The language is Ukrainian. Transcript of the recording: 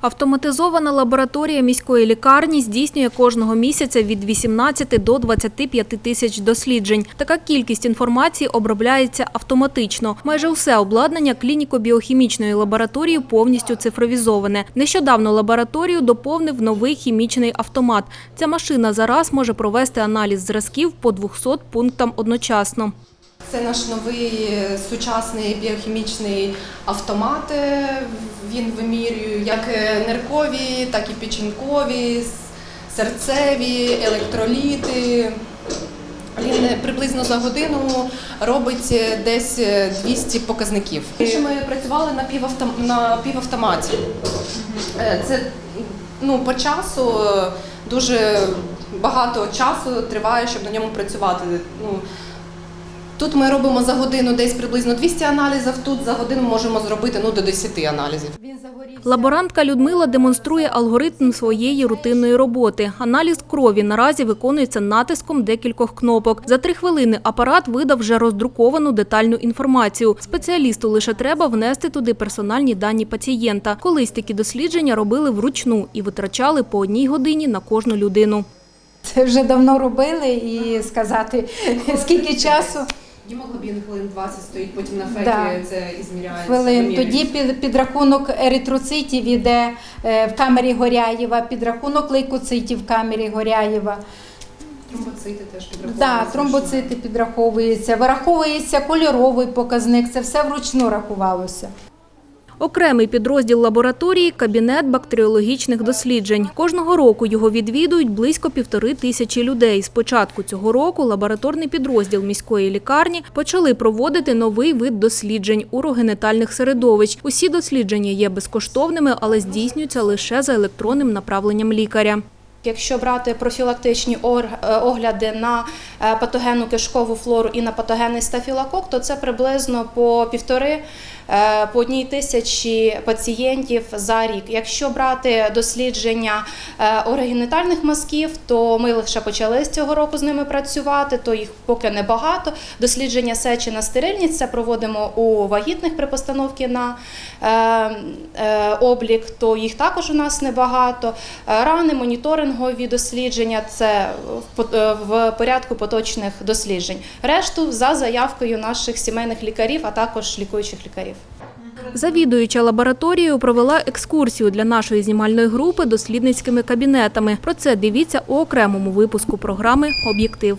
Автоматизована лабораторія міської лікарні здійснює кожного місяця від 18 до 25 тисяч досліджень. Така кількість інформації обробляється автоматично. Майже усе обладнання клініко-біохімічної лабораторії повністю цифровізоване. Нещодавно лабораторію доповнив новий хімічний автомат. Ця машина зараз може провести аналіз зразків по 200 пунктам одночасно. Це наш новий е, сучасний біохімічний автомат. Е, Він вимірює як е, ниркові, так і печінкові, серцеві, електроліти. Він приблизно за годину робить десь е, 200 показників. Ми працювали на півавтом- на півавтоматі. Це ну, по часу дуже багато часу триває, щоб на ньому працювати. Ну, Тут ми робимо за годину десь приблизно 200 аналізів, тут за годину можемо зробити ну, до 10 аналізів. Лаборантка Людмила демонструє алгоритм своєї рутинної роботи. Аналіз крові наразі виконується натиском декількох кнопок. За три хвилини апарат видав вже роздруковану детальну інформацію. Спеціалісту лише треба внести туди персональні дані пацієнта. Колись такі дослідження робили вручну і витрачали по одній годині на кожну людину. Це вже давно робили і сказати, скільки часу Гемоглобін хвилин 20 стоїть, потім на фекі Да. це ізміряється. хвилин. Тоді під, підрахунок еритроцитів іде е, в камері Горяєва, підрахунок лейкоцитів в камері Горяєва. Тромбоцити теж Да, тромбоцити підраховуються, вираховується кольоровий показник, це все вручну рахувалося. Окремий підрозділ лабораторії – кабінет бактеріологічних досліджень. Кожного року його відвідують близько півтори тисячі людей. З початку цього року лабораторний підрозділ міської лікарні почали проводити новий вид досліджень урогенетальних середовищ. Усі дослідження є безкоштовними, але здійснюються лише за електронним направленням лікаря. Якщо брати профілактичні е, огляди на е, патогенну кишкову флору і на патогенний стафілокок, то це приблизно по півтори е, по одній тисячі пацієнтів за рік. Якщо брати дослідження орогенітальних мазків, то ми лише почали з цього року з ними працювати, то їх поки небагато. Дослідження сечі на стерильність це проводимо у вагітних при постановці на облік, то їх також у нас небагато. Рани, моніторингові дослідження це в е, порядку поточних досліджень. Решту за заявкою наших сімейних лікарів, а також лікуючих лікарів. Завідуюча лабораторією провела екскурсію для нашої знімальної групи дослідницькими кабінетами. Про це дивіться у окремому випуску програми «Об'єктив».